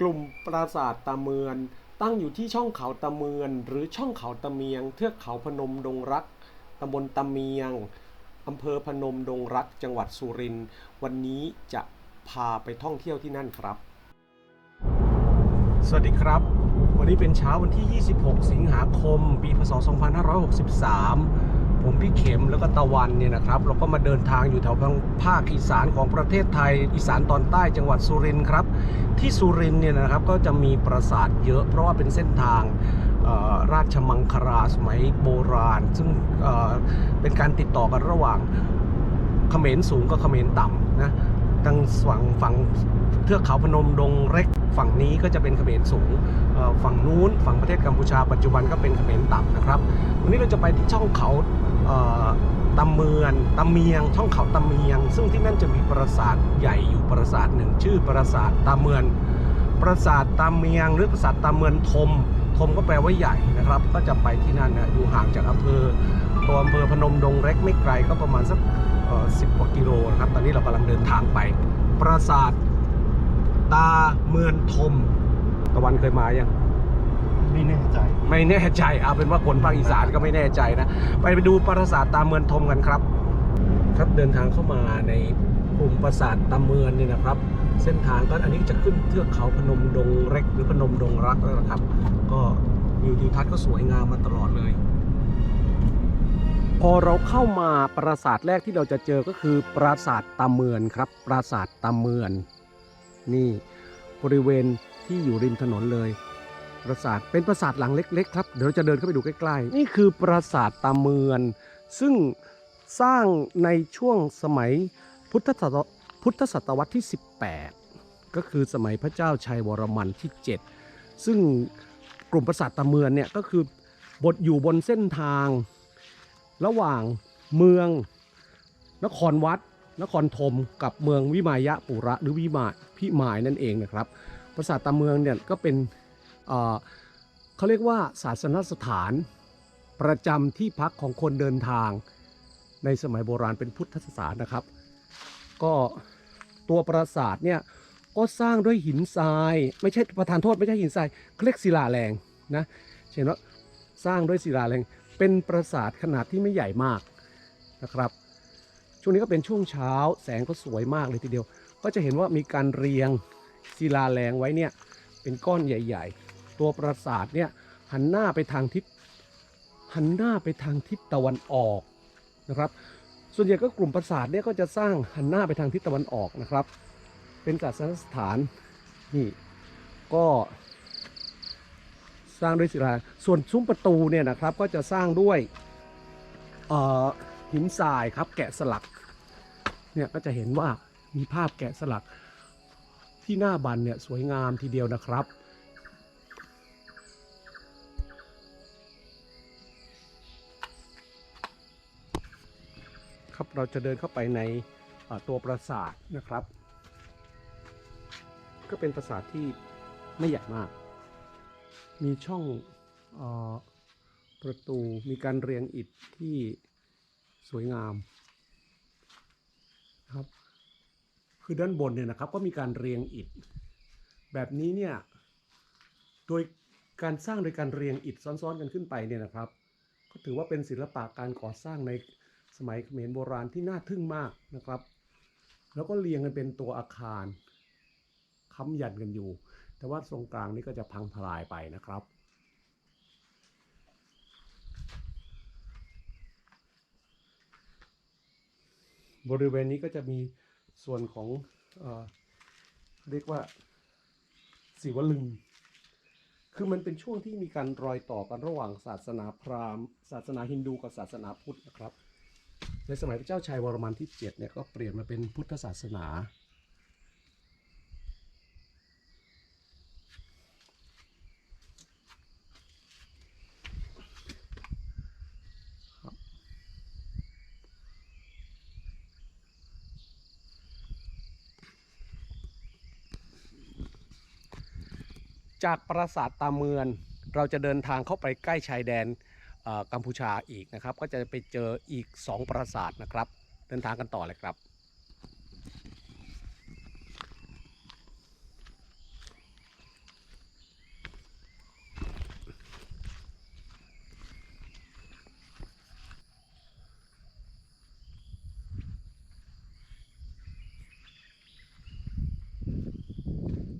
กลุ่มปราสาทตาเมือนตั้งอยู่ที่ช่องเขาตาเมือน หรือช่องเขาตะเมียง เทือกเขาพนมดงรักตำบลตะเมียงอำเภอพนมดงรักจังหวัดสุรินทร์วันนี้จะพาไปท่องเที่ยวที่นั่นครับ สวัสดีครับ วันนี้เป็นเช้าวันที่ 26 สิงหาคม ปีพศ 2563 ผมพี่เข็มแล้วก็ตะวันเนี่ยนะครับ เราก็มาเดินทางอยู่แถวทางภาคอีสานของประเทศไทย อีสานตอนใต้จังหวัดสุรินทร์ครับ ที่สุรินทร์เนี่ยนะครับก็จะมีปราสาทเยอะ เพราะว่าเป็นเส้นทางราชมังคลาสมัยโบราณ ซึ่งเเป็นการติดต่อกันระหว่างเขมรสูงกับเขมรต่ำนะทางฝั่งฝั่งเทือกเขาพนมดงเล็กฝั่งนี้ก็จะเป็นเขมรสูงฝั่งนู้นฝั่งประเทศกัมพูชาปัจจุบันก็เป็นเขมรต่ำนะครับ วันนี้เราจะไปที่ช่องเขา ตำเมือนตำเมียง ช่องเขาตำเมียง ซึ่งที่นั่นจะมีปราสาทใหญ่อยู่ปราสาทหนึ่งชื่อปราสาทตาเมือนปราสาทตาเมียง หรือปราสาทตาเมือนทม ทมก็แปลว่าใหญ่นะครับ ก็จะไปที่นั่นนะอยู่ห่างจากอำเภอตัวอำเภอพนมดงเล็กไม่ไกลก็ประมาณสักสิบกว่ากิโลนะครับ ตอนนี้เรากำลังเดินทางไป ปราสาทตาเมือนทม ตะวันเคยมายัง ไม่แน่ใจ ไม่แน่ใจเอาเป็นว่าคนภาคอีสานก็ไม่แน่ใจนะ ไปไปดูปราสาทตาเมือนทมกันครับ ครับเดินทางเข้ามาในกลุ่มปราสาทตาเมือนเนี่ยนะครับ เส้นทางก็อันนี้จะขึ้นเทือกเขาพนมดงเล็กหรือพนมดงรักแล้วนะครับ ก็วิวทิวทัศน์ก็สวยงามมาตลอดเลย พอเราเข้ามาปราสาทแรกที่เราจะเจอก็คือปราสาทตาเมือนครับ ปราสาทตาเมือน นี่บริเวณที่อยู่ริมถนนเลย ปราสาทเป็นปราสาทหลังเล็กๆครับเดี๋ยวเราจะเดินเข้าไปดูใกล้ๆ นี่คือปราสาทตาเมือน ซึ่งสร้างในช่วงสมัยพุทธศตวพุทธศตวรรษที่ 18 ก็คือสมัยพระเจ้าชัยวรมันที่ 7 ซึ่งกลุ่มปราสาทตาเมือนเนี่ยก็คือบทอยู่บนเส้นทาง ระหว่างเมือง นครวัด นครธมกับเมืองวิมายะปุระหรือวิมายพิมายนั่นเองนะครับ ปราสาทตาเมืองเนี่ยก็เป็น เขาเรียกว่าศาสนสถาน ประจำที่พักของคนเดินทาง ในสมัยโบราณเป็นพุทธสถานนะครับ ก็ตัวปราสาทเนี่ยก็สร้างด้วยหินทราย ไม่ใช่ประธานโทษไม่ใช่หินทรายเขาเรียกศิลาแรงนะเห็นว่าสร้างด้วยศิลาแรงเป็นปราสาทขนาดที่ไม่ใหญ่มากนะครับ ช่วงนี้ก็เป็นช่วงเช้าแสงก็สวยมากเลยทีเดียว ก็จะเห็นว่ามีการเรียงศิลาแรงไว้เนี่ยเป็นก้อนใหญ่ ๆ ตัวปราสาทเนี่ยหันหน้าไปทางทิศหันหน้าไปทางทิศตะวันออกนะครับ ส่วนใหญ่ก็กลุ่มปราสาทเนี่ยก็จะสร้างหันหน้าไปทางทิศตะวันออกนะครับ เป็นศาสนสถานนี่ก็สร้างด้วยศิลา ส่วนซุ้มประตูเนี่ยนะครับก็จะสร้างด้วยหินทรายครับแกะสลักเนี่ยก็จะเห็นว่ามีภาพแกะสลักที่หน้าบันเนี่ยสวยงามทีเดียวนะครับ เราจะเดินเข้าไปในตัวปราสาทนะครับ ก็เป็นปราสาทที่ไม่ใหญ่มาก มีช่องออประตูมีการเรียงอิฐที่สวยงามนะครับ คือด้านบนเนี่ยนะครับก็มีการเรียงอิฐ แบบนี้เนี่ยโดยการสร้างโดยการเรียงอิฐซ้อนๆกันขึ้นไปเนี่ยนะครับ ก็ถือว่าเป็นศิลปะการก่อสร้างใน สมัยเขมรโบราณที่น่าทึ่งมากนะครับ แล้วก็เรียงกันเป็นตัวอาคารค้ำยันกันอยู่ แต่ว่าทรงกลางนี่ก็จะพังทลายไปนะครับบริเวณนี้ก็จะมีส่วนของเอเรียกว่าศิวลึง คือมันเป็นช่วงที่มีการรอยต่อกันระหว่างศาสนาพราหมณ์ ศาสนาฮินดูกับศาสนาพุทธนะครับ ในสมัยพระเจ้าชัยวรมันที่7เนี่ยก็เปลี่ยนมาเป็นพุทธศาสนา จากปราสาทตาเมือนเราจะเดินทางเข้าไปใกล้ชายแดน กัมพูชาอีกนะครับ ก็จะไปเจออีก 2 ปราสาทนะครับ เดินทางกันต่อเลยครับ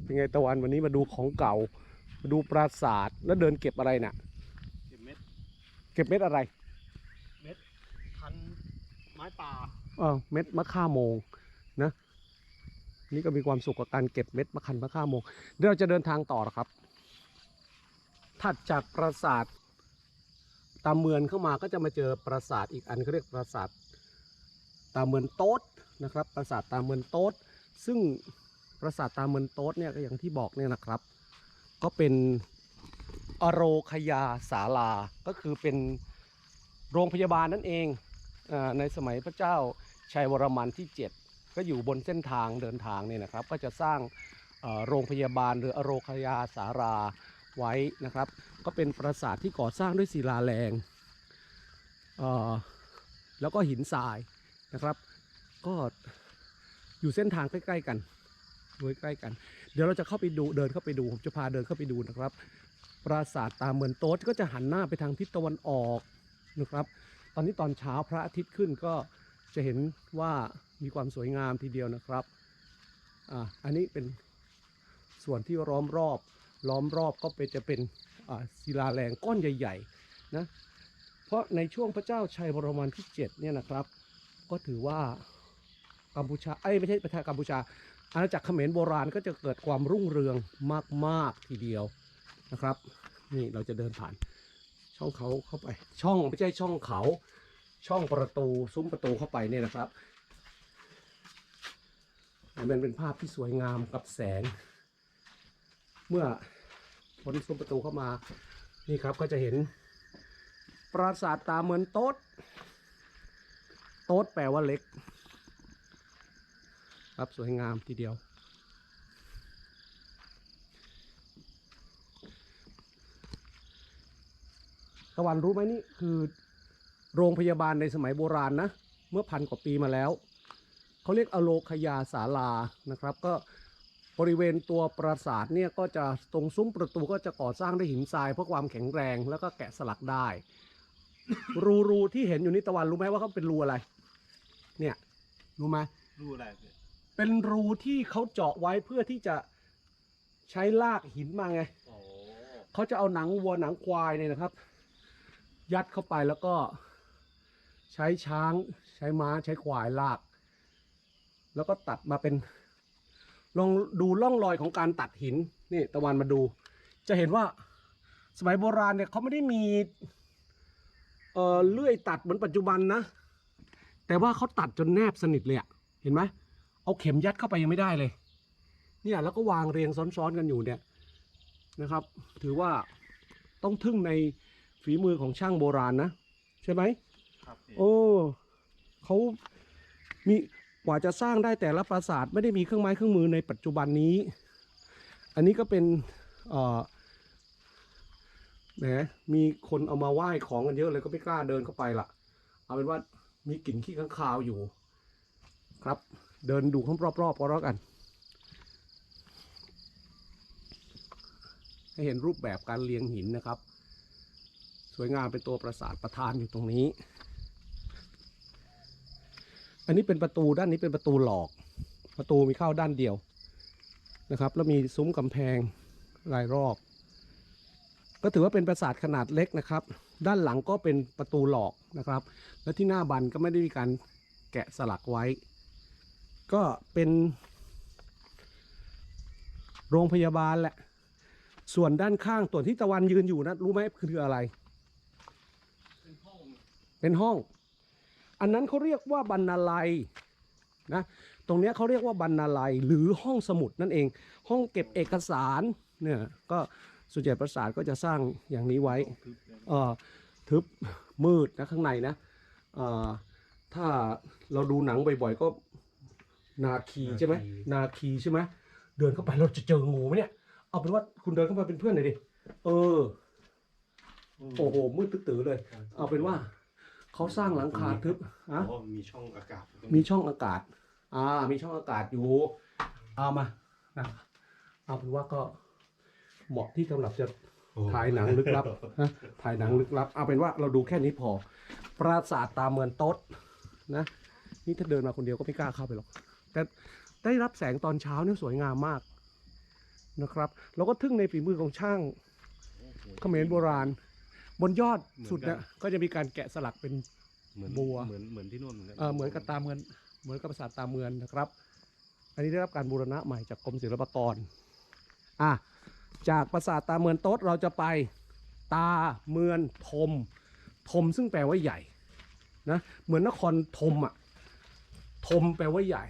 เป็นไงตะวันวันนี้มาดูของเก่ามาดูปราสาทแล้วเดินเก็บอะไรเนะ่ย เก็บเม็ดอะไรเม็ดพันไม้ป่าเออเม็ดมะข่าโมงนะ นี่ก็มีความสุขกับการเก็บเม็ดมะขันมะข่าโมงเดี๋ยวเราจะเดินทางต่อนะครับ ถัดจากปราสาทตามเมือนเข้ามาก็จะมาเจอปราสาทอีกอันเขาเรียกปราสาทตามเมือนโต๊ดนะครับ ปราสาทตามเมือนโต๊ดซึ่งปราสาทตามเมือนโต๊ดเนี่ยก็อย่างที่บอกเนี่ยนะครับ ก็เป็น อโรคยาศาลา ก็คือเป็นโรงพยาบาลนั่นเองอในสมัยพระเจ้าชัยวรมันที่ 7 ก็อยู่บนเส้นทางเดินทางเนี่ยนะครับ ก็จะสร้างโรงพยาบาลหรืออโรคยาสาราไว้นะครับ ก็เป็นปราสาทที่ก่อสร้างด้วยศิลาแรงแล้วก็หินทรายนะครับ ก็อยู่เส้นทางใกล้ ๆ กันอยู่ใกล้กัน เดี๋ยวเราจะเข้าไปดูเดินเข้าไปดูผมจะพาเดินเข้าไปดูนะครับ ปราสาทตามเมือนโต๊ดก็จะหันหน้าไปทางทิศตะวันออกนะครับ ตอนนี้ตอนเช้าพระอาทิตย์ขึ้นก็จะเห็นว่ามีความสวยงามทีเดียวนะครับอ่าอันนี้เป็นส่วนที่ล้อมรอบล้อมรอบก็เป็นจะเป็นอ่าศิลาแรงก้อนใหญ่ๆนะเพราะในช่วงพระเจ้าชัยวรมันที่7เนี่ยนะครับ ก็ถือว่ากัมพูชาเอ้ไม่ใช่ประเทศกัมพูชา อาณาจักรเขมรโบราณก็จะเกิดความรุ่งเรืองมาก ๆ ทีเดียวนะครับ นี่เราจะเดินผ่านช่องเขาเข้าไป ช่องไม่ใช่ช่องเขา ช่องประตูซุ้มประตูเข้าไปเนี่ยนะครับมันเป็นภาพที่สวยงามกับแสง เมื่อพ้นซุ้มประตูเข้ามานี่ครับก็จะเห็น ปราสาทตาเหมือนโต๊ดโต๊ดแปลว่าเล็ก ครับสวยงามทีเดียว ตะวันรู้ไหมนี่คือโรงพยาบาลในสมัยโบราณนะ เมื่อพันกว่าปีมาแล้ว เขาเรียกอโลคยาศาลานะครับ ก็บริเวณตัวปราสาทเนี่ยก็จะตรงซุ้มประตูก็จะก่อสร้างด้วยหินทรายเพื่อความแข็งแรงแล้วก็แกะสลักได้ รูรูที่เห็นอยู่นี่ตะวันรู้ไหมว่าเขาเป็นรูอะไร เนี่ยรู้ไหมรูอะไร เป็นรูที่เขาเจาะไว้เพื่อที่จะใช้ลากหินมาไงโอ้เขาจะเอาหนังวัวหนังควายเนี่ยนะครับ ยัดเข้าไปแล้วก็ ใช้ช้างใช้ม้าใช้ควายลาก แล้วก็ตัดมาเป็นลองดูร่องรอยของการตัดหินนี่ตะวันมาดู จะเห็นว่าสมัยโบราณเนี่ยเขาไม่ได้มีเอ่อเลื่อยตัดเหมือนปัจจุบันนะ แต่ว่าเขาตัดจนแนบสนิทเลยอะเห็นไหม เอาเข็มยัดเข้าไปยังไม่ได้เลย เนี่ยแล้วก็วางเรียงซ้อนๆกันอยู่เนี่ยนะครับ ถือว่าต้องทึ่งในฝีมือของช่างโบราณนะ ใช่ไหมครับพี่โอ้เขามีกว่าจะสร้างได้แต่ละปราสาทไม่ได้มีเครื่องไม้เครื่องมือในปัจจุบันนี้ อันนี้ก็เป็นเอ่อแหมมีคนเอามาไหว้ของกันเยอะเลยก็ไม่กล้าเดินเข้าไปละเอาเป็นว่ามีกลิ่นขี้ข้างคาวอยู่ ครับ เดินดูข้างรอบๆก็แล้วกัน ให้เห็นรูปแบบการเรียงหินนะครับ สวยงามเป็นตัวปราสาทประธานอยู่ตรงนี้ อันนี้เป็นประตูด้านนี้เป็นประตูหลอก ประตูมีเข้าด้านเดียวนะครับ แล้วมีซุ้มกำแพงรายรอบ ก็ถือว่าเป็นปราสาทขนาดเล็กนะครับ ด้านหลังก็เป็นประตูหลอกนะครับ และที่หน้าบันก็ไม่ได้มีการแกะสลักไว้ ก็เป็น โรงพยาบาลแหละ ส่วนด้านข้างตัวนที่ตะวันยืนอยู่นะรู้ไหมคืออะไร เป็นห้อง เป็นห้อง อันนั้นเขาเรียกว่าบรรณาลัยนะ ตรงเนี้ยเขาเรียกว่าบรรณาลัยหรือห้องสมุดนั่นเอง ห้องเก็บเอกสารเนี่ยก็ส่วนใหญ่ประสาทก็จะสร้างอย่างนี้ไว้ทึบเออทึบมืดนะข้างในนะอ่อถ้าเราดูหนังบ่อยๆ ก็ นาคีใช่ไหมนาคีใช่ไหมเดินเข้าไปเราจะเจองูไหมเนี่ย เอาเป็นว่าคุณเดินเข้าไปเป็นเพื่อนหน่อยดิเออโอ้โหมืดตื้อๆเลย เอาเป็นว่าเขาสร้างหลังคาทึบฮะเพราะมีช่องอากาศ มีช่องอากาศ อ่า มีช่องอากาศอยู่เอามานะเอาเป็นว่าก็เหมาะที่สำหรับจะถ่ายหนังลึกลับนะถ่ายหนังลึกลับ เอาเป็นว่าเราดูแค่นี้พอ ปราสาทตาเมือนโต๊ดนะ นี่ถ้าเดินมาคนเดียวก็ไม่กล้าเข้าไปหรอก แต่ได้รับแสงตอนเช้าเนี่ยสวยงามมากนะครับเราก็ทึ่งในฝีมือของช่างเขมรโบราณ บนยอดสุดเนี่ยก็จะมีการแกะสลักเป็นเหมือนบัวเหมือนเหมือนที่นู่นเหมือนกันเอ่อเหมือนกับตาเมือนเหมือนกับปราสาทตาเมือนนะครับ อันนี้ได้รับการบูรณะใหม่จากกรมศิลปากรอะจากปราสาทตาเมือนโต๊ดเราจะไปตาเมือนทมทมซึ่งแปลว่าใหญ่นะเหมือนนครธมอะธมแปลว่าใหญ่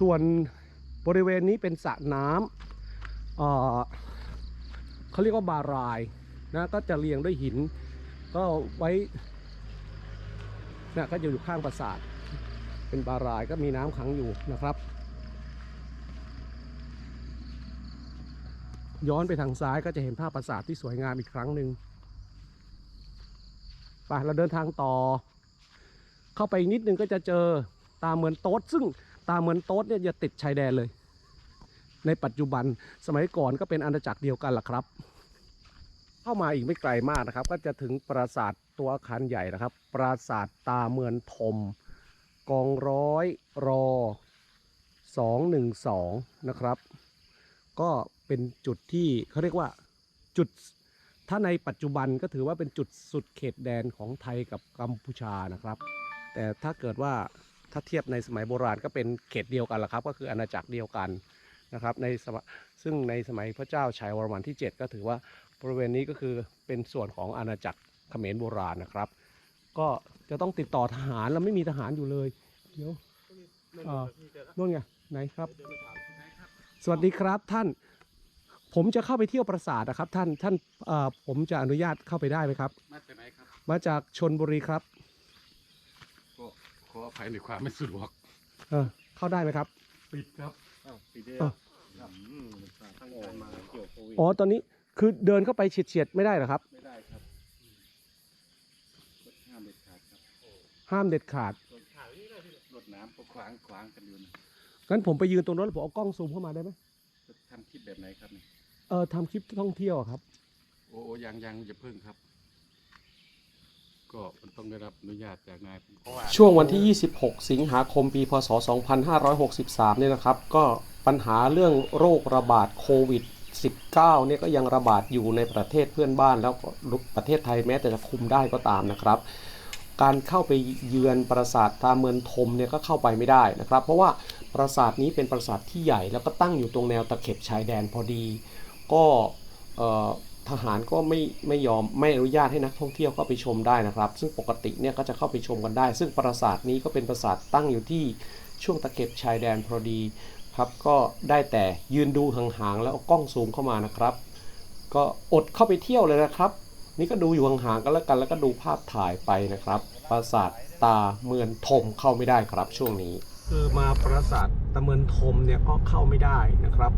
ส่วนบริเวณนี้เป็นสระน้ำเเขาเรียกว่าบารายนะก็จะเรียงด้วยหิน ก็ไว้เนี่ยก็จะอยู่ข้างปราสาท เป็นบารายก็มีน้ำขังอยู่นะครับ ย้อนไปทางซ้ายก็จะเห็นภาพปราสาทที่สวยงามอีกครั้งหนึ่งไปเราเดินทางต่อ เข้าไปนิดนึงก็จะเจอตาเหมือนโต๊ดซึ่ง ตาเหมือนโต๊ดเนี่ยจะติดชายแดนเลย ในปัจจุบันสมัยก่อนก็เป็นอาณาจักรเดียวกันล่ะครับ เข้ามาอีกไม่ไกลมากนะครับ ก็จะถึงปราสาทตัวอาคารใหญ่นะครับ ปราสาทตาเมือนทม กองร้อยรอ212 นะครับ ก็เป็นจุดที่เขาเรียกว่าจุดถ้าในปัจจุบันก็ถือว่าเป็นจุดสุดเขตแดนของไทยกับกัมพูชานะครับ แต่ถ้าเกิดว่า ถ้าเทียบในสมัยโบราณก็เป็นเขตเดียวกันละครับ ก็คืออาณาจักรเดียวกันนะครับในสมซึ่งในสมัยพระเจ้าชัยวรมันที่ 7 ก็ถือว่าบริเวณนี้ก็คือเป็นส่วนของอาณาจักรเขมรโบราณนะครับ ก็จะต้องติดต่อทหารแล้วไม่มีทหารอยู่เลยเดี๋ยวอ่านู่นไงไหนครับ สวัสดีครับท่าน ผมจะเข้าไปเที่ยวปราสาทนะครับ ท่านท่านเอ่อผมจะอนุญาตเข้าไปได้ไหมครับ มาจากไหนครับ มาจากชนบุรีครับก็ข ออภัยในความไม่สะดวกเออเข้าได้ไหมครับ ปิดครับอ้าวปีเดียอ้าวครับตั้งใจมาเกี่ยวโควิดอ๋อตอนนี้คือเดินเข้าไปเฉียดๆไม่ได้เหรอครับ ไม่ได้ครับรถห้ามเด็ดขาดครับห้ามเด็ดขาดรถน้ำก็ขวางขวางกันอยู่นะงั้นผมไปยืนตรงนั้นแล้วผมเอากล้องซูมเข้ามาได้ไหมจะทำคลิปแบบไหนครับเนี่ยเออทำคลิปท่องเที่ยวอะครับ โอ้โอ้ยังยังอย่าเพิ่งครับ ก็มันต้องได้รับอนุญาตจากนายเพราะว่าช่วงวันที่ 26 สิงหาคมปีพศ 2563 เนี่ยนะครับ ก็ปัญหาเรื่องโรคระบาดโควิด 19 เนี่ยก็ยังระบาดอยู่ในประเทศเพื่อนบ้านแล้วก็ประเทศไทยแม้แต่จะคุมได้ก็ตามนะครับ การเข้าไปเยือนปราสาทตาเมือนทมเนี่ยก็เข้าไปไม่ได้นะครับ เพราะว่าปราสาทนี้เป็นปราสาทที่ใหญ่แล้วก็ตั้งอยู่ตรงแนวตะเข็บชายแดนพอดี ก็เอ่อ ทหารก็ไม่ไม่ยอมไม่อนุญาตให้นักท่องเที่ยวเข้าไปชมได้นะครับ ซึ่งปกติเนี่ยก็จะเข้าไปชมกันได้ ซึ่งปราสาทนี้ก็เป็นปราสาทตั้งอยู่ที่ช่วงตะเข็บชายแดนพอดีครับก็ได้แต่ยืนดูห่างๆแล้วกล้องซูมเข้ามานะครับ ก็อดเข้าไปเที่ยวเลยนะครับ นี่ก็ดูอยู่ห่างๆกันแล้วกันแล้วก็ดูภาพถ่ายไปนะครับ ปราสาทตาเมือนทมเข้าไม่ได้ครับช่วงนี้ คือมาปราสาทตาเมือนทมเนี่ยก็เข้าไม่ได้นะครับ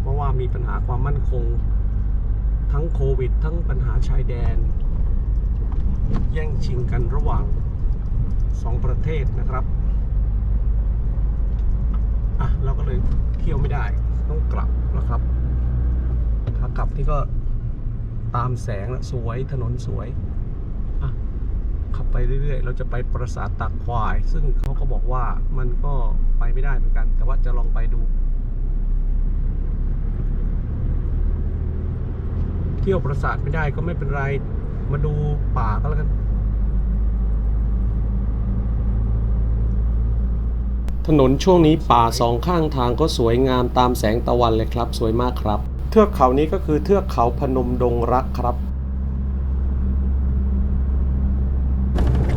เพราะว่ามีปัญหาความมั่นคง ทั้งโควิด ทั้งปัญหาชายแดน แย่งชิงกันระหว่างสองประเทศนะครับอะเราก็เลยเที่ยวไม่ได้ต้องกลับแล้วครับขากลับนี่ก็ตามแสงนะสวยถนนสวยอะขับไปเรื่อยๆ เราจะไปปราสาทตากควาย ซึ่งเขาก็บอกว่ามันก็ไปไม่ได้เหมือนกัน แต่ว่าจะลองไปดู เที่ยวปราสาทไม่ได้ก็ไม่เป็นไร มาดูป่าก็แล้วกัน ถนนช่วงนี้ป่าสองข้างทางก็สวยงามตามแสงตะวันเลยครับ สวยมากครับ เทือกเขานี้ก็คือเทือกเขาพนมดงรักครับ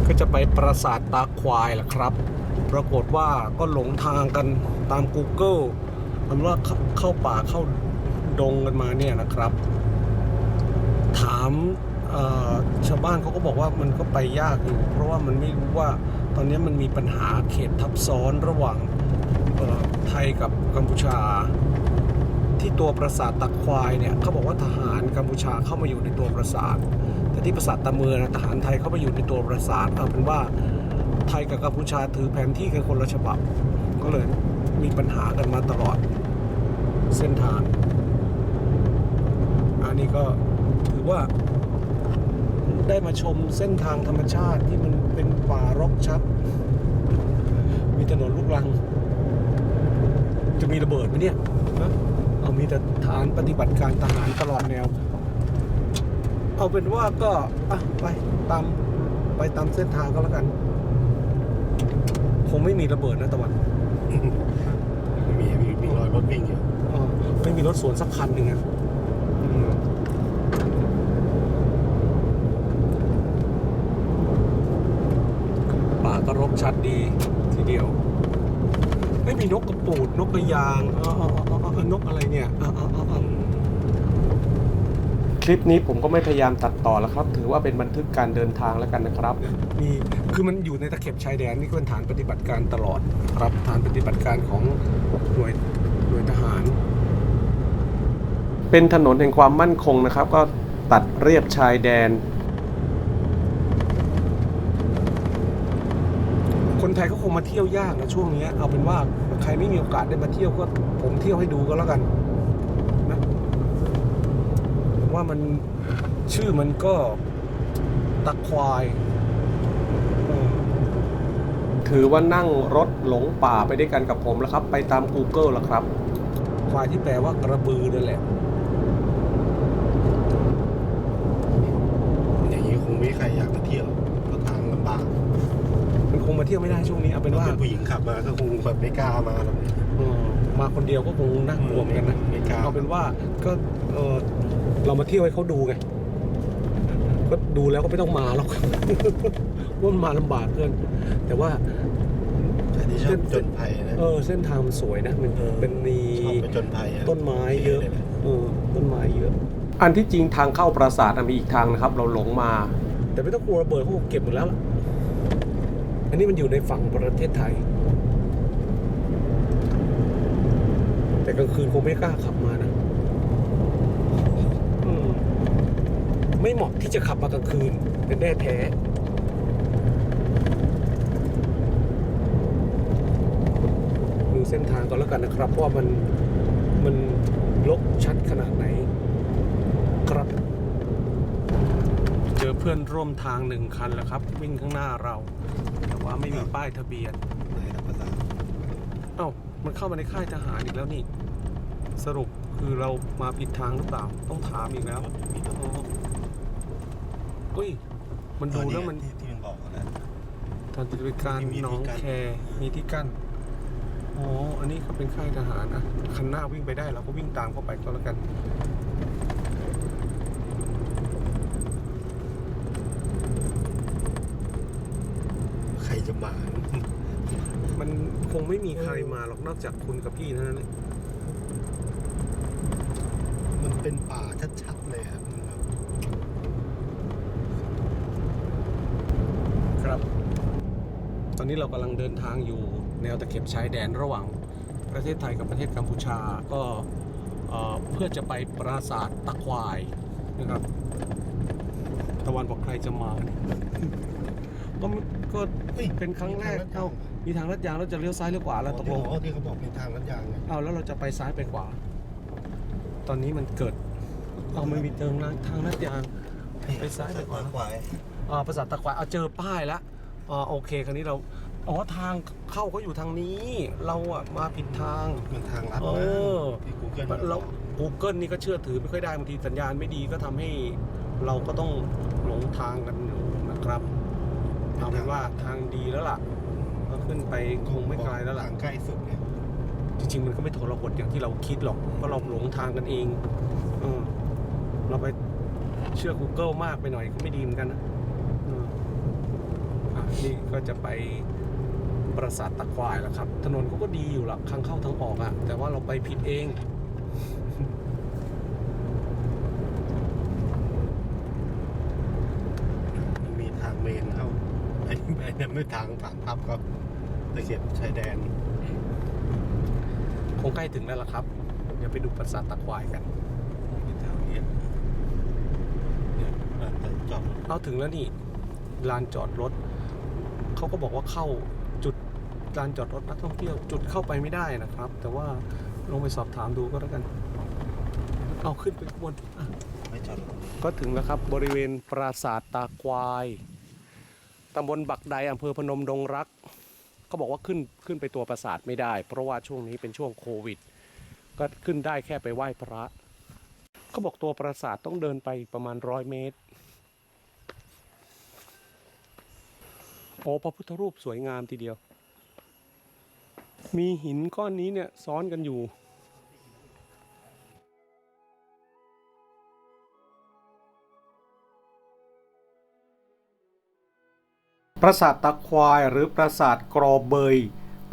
ก็จะไปปราสาทตาควายแหละครับ ปรากฏว่าก็หลงทางกันตาม Google มันว่าเข้าเข้าป่าเข้าดงกันมาเนี่ยนะครับ ถามชาวบ้านเขาก็บอกว่ามันก็ไปยากอยู่ เพราะว่ามันไม่รู้ว่าตอนนี้มันมีปัญหาเขตทับซ้อนระหว่างไทยกับกัมพูชา ที่ตัวปราสาทตักควายเนี่ยเขาบอกว่าทหารกัมพูชาเข้ามาอยู่ในตัวปราสาท แต่ที่ปราสาทตะเมืองนะทหารไทยเข้ามาอยู่ในตัวปราสาทเอาเป็นว่าไทยกับกัมพูชาถือแผนที่กันคนละฉบับ ก็เลยมีปัญหากันมาตลอดเส้นทางอันนี้ก็ ว่า ได้มาชมเส้นทางธรรมชาติที่มันเป็นป่ารกชัด มีถนนลูกรัง จะมีระเบิดไหมเนี่ยฮะเอามีแต่ฐานปฏิบัติการทหารตลอดแนว เอาเป็นว่าก็อะไปตามไปตามเส้นทางก็แล้วกัน คงไม่มีระเบิดนะตะวันมีมีมีรอยรถวิ่งอยู่อ๋อไม่มีรถสวนสักคันหนึ่งอะอืมป่า ก็รกชัดดีทีเดียว ไม่มีนกกระปูดนกกระยางเออเออเออเออเออนกอะไรเนี่ยเออเออเออเออคลิปนี้ผมก็ไม่พยายามตัดต่อแล้วครับ ถือว่าเป็นบันทึกการเดินทางแล้วกันนะครับ มีคือมันอยู่ในตะเข็บชายแดนนี่ก็เป็นฐานปฏิบัติการตลอดครับฐานปฏิบัติการของหน่วยหน่วยทหาร เป็นถนนแห่งความมั่นคงนะครับ ก็ตัดเรียบชายแดน คน ไทยก็คงมาเที่ยวยากนะช่วงนี้เอาเป็นว่าใครไม่มีโอกาสได้มาเที่ยวก็ผมเที่ยวให้ดูก็แล้วกันนะผมว่ามันชื่อมันก็ตะควายเออถือว่านั่งรถหลงป่าไปด้วยกันกับผมแล้วครับ ไปตาม Google แล้วครับ ควายที่แปลว่ากระบือนั่นแหละ อย่างนี้คงไม่มีใครอยากมาเที่ยวเพราะทางลำบาก มันคงมาเที่ยวไม่ได้ช่วงนี้เอาเป็นว่าถ้าเป็นผู้หญิงขับมาก็คงแบบไม่กล้ามาหรอกเนี่ยเออมาคนเดียวก็คงน่ากลัวเหมือนกันนะไม่กล้าเอาเป็นว่าก็เออเรามาเที่ยวให้เขาดูไงก็ดูแล้วก็ไม่ต้องมาหรอกว่ามันมาลำบากเกินแต่ว่าใครที่ชอบจนภัยนะเออเส้นทางมันสวยนะมันเออเป็นมีชอบไปจนภัยอะต้นไม้เยอะลนเออต้นไม้เยอะ อันที่จริงทางเข้าปราสาทมีอีกทางนะครับ เราหลงมา แต่ไม่ต้องกลัวระเบิดเขาเก็บหมดแล้วล่ะอั นนี้มันอยู่ในฝั่งประเทศไทย แต่กลางคืนคงไม่กล้าขับมานะมไม่เหมาะที่จะขับมากลางคืน เป็นแน่แท้ดูเส้นทางก่อนแล้วกันนะครับ ว่ามันมันลกชัดขนาดไหน ครับ เจอเพื่อนร่วมทางหนึ่งคันแล้วครับ วิ่งข้างหน้าเรา ไม่มีป้ายทะเบียนไหนนะภาษาเอ้ามันเข้ามาในค่ายทหารอีกแล้วนี่ สรุปคือเรามาผิดทางหรือเปล่า ต้องถามอีกแล้วอ๋ออุ้ย มันดูแล้วมันที่ที่มันบอกนะทางปฏิบัติการที่มีที่หน้องกั้นแคมีที่กั้นอ๋ออันนี้ก็เป็นค่ายทหารนะคันหน้าวิ่งไปได้เราก็วิ่งตามเข้าไปก็แล้วกัน ใคร จะมา มันคงไม่มีใครมาหรอกนอกจากคุณกับพี่เท่านั้นเลยมันเป็นป่าชัดๆเลยครับมันแบบครับ ตอนนี้เรากำลังเดินทางอยู่แนวตะเข็บชายแดนระหว่างประเทศไทยกับประเทศกัมพูชาก็เอ่อเพื่อจะไปปราสาทตะควายนะครับ ตะวันบอกใครจะมาเนี่ยก็ไม่ ก็เฮ้ยเป็นครั้งแรกเอ้ามีทางลัดยางแล้วจะเลี้ยวซ้ายเลี้ยวขวาแล้วตกลงอ๋อที่เขาบอกเป็นทางลัดยางไงเอาแล้วเราจะไปซ้ายไปขวา ตอนนี้มันเกิด เอามันมีเติมทางลัดยาง ไปซ้ายไปขวา ขวาอ่าปราสาทตะควายเอาเจอป้ายแล้วอ่าโอเค คราวนี้เรา อ๋อ ทางเข้าเขาอยู่ทางนี้ เราอะมาผิดทาง มันทางลัดเอมาอที่กูเกิลเรา Google นี่ก็เชื่อถือไม่ค่อยได้บางทีสัญญาณไม่ดีก็ทำให้เราก็ต้องหลงทางกันอยู่นะครับ เอาเป็นว่าทางดีแล้วล่ะก็ขึ้นไปคงไม่ไกลแล้วล่ะ ทางใกล้สุดเนี่ยจริงๆมันก็ไม่ทรหดอย่างที่เราคิดหรอกเพราะเราหลงทางกันเองเออเราไปเชื่อ Google มากไปหน่อยก็ไม่ดีเหมือนกันนะเอออะนี่ก็จะไปปราสาทตะควายแล้วครับ ถนนเขาก็ดีอยู่หรอกทางเข้าทางออกอะแต่ว่าเราไปผิดเอง มันมีทางเมนเข้าไอ้ ไอ้เนี่ยไม่ทางฐานทัพครับตะเข็บชายแดน คงใกล้ถึงแล้วล่ะครับ เดี๋ยวไปดูปราสาทตะควายกันแถวนี้เนี่ยร้านแต่จอดเอาถึงแล้วนี่ลานจอดรถ เขาก็บอกว่าเข้าจุดลานจอดรถนักท่องเที่ยวจุดเข้าไปไม่ได้นะครับ แต่ว่าลองไปสอบถามดูก็แล้วกัน เอาขึ้นไปข้างบนอะไปไม่จอดรถ ก็ถึงแล้วครับบริเวณปราสาทตาควาย ตำบลบักใดอำเภอพนมดงรักเขาบอกว่าขึ้นขึ้นไปตัวปราสาทไม่ได้ เพราะว่าช่วงนี้เป็นช่วงโควิด ก็ขึ้นได้แค่ไปไหว้พระเขาบอกตัวปราสาทต้องเดินไปประมาณร้อยเมตร โอ้พระพุทธรูปสวยงามทีเดียว มีหินก้อนนี้เนี่ยซ้อนกันอยู่ ราสาทตาควายหรือปราสาทกรอเบย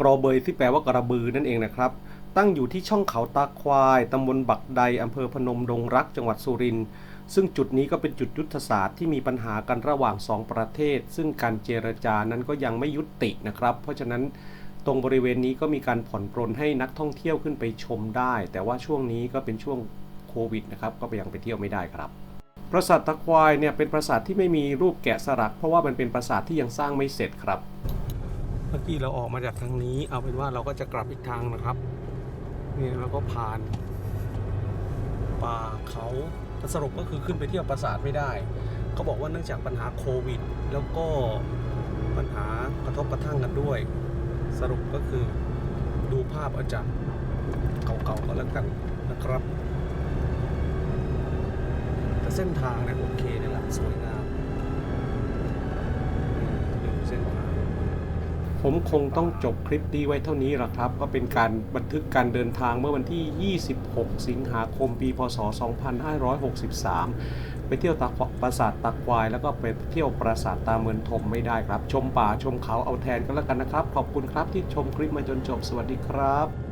กรอเบยที่แปลว่ากระบือนั่นเองนะครับ ตั้งอยู่ที่ช่องเขาตาควาย ตำบลบักใด อำเภอพนมดงรัก จังหวัดสุรินทร์ ซึ่งจุดนี้ก็เป็นจุดยุทธศาสตร์ที่มีปัญหากันระหว่างสองประเทศ ซึ่งการเจรจานั้นก็ยังไม่ยุตินะครับ เพราะฉะนั้นตรงบริเวณนี้ก็มีการผ่อนปรนให้นักท่องเที่ยวขึ้นไปชมได้ แต่ว่าช่วงนี้ก็เป็นช่วงโควิดนะครับ ก็ไปยังไปเที่ยวไม่ได้ครับ ปราสาทตะควายเนี่ยเป็นปราสาทที่ไม่มีรูปแกะสลัก เพราะว่ามันเป็นปราสาทที่ยังสร้างไม่เสร็จครับ เมื่อกี้เราออกมาจากทางนี้ เอาเป็นว่าเราก็จะกลับอีกทางนะครับนี่เราก็ผ่านป่าเขาสรุปก็คือขึ้นไปเที่ยวปราสาทไม่ได้เขาบอกว่าเนื่องจากปัญหาโควิด แล้วก็ปัญหากระทบกระทั่งกันด้วย สรุปก็คือดูภาพอาจากเก่าๆก็แล้วกันนะครับ เส้นทางนี่โอเคเลยล่ะสวยงามดูเส้นทางผมคงต้องจบคลิปนี้ไว้เท่านี้ละครับ ก็เป็นการบันทึกการเดินทางเมื่อวันที่ 26 สิงหาคม ปี พศ 2563 ไปเที่ยวตาปราสาทตาควาย แล้วก็ไปเที่ยวปราสาทตาเมือนทมไม่ได้ครับ ชมป่าชมเขาเอาแทนก็แล้วกันนะครับ ขอบคุณครับที่ชมคลิปมาจนจบ สวัสดีครับ